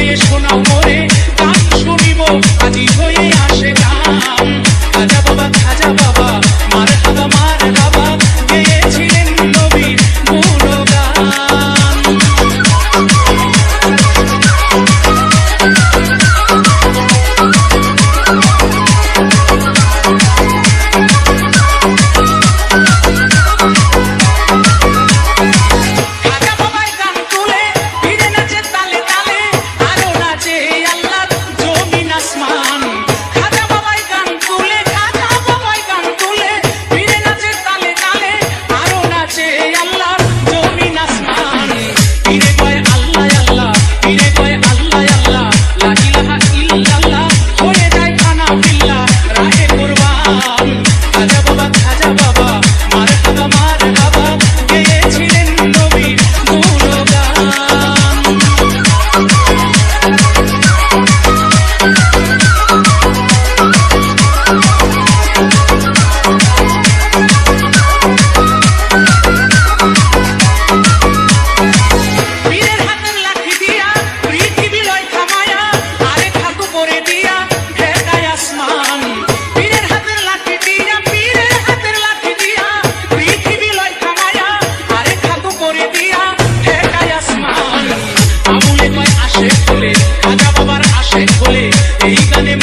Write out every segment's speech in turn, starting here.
শোনাও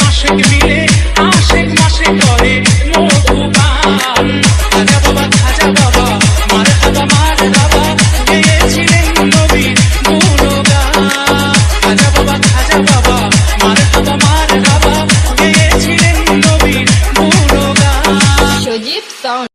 আশেক মিলে আশেক মাসে করে।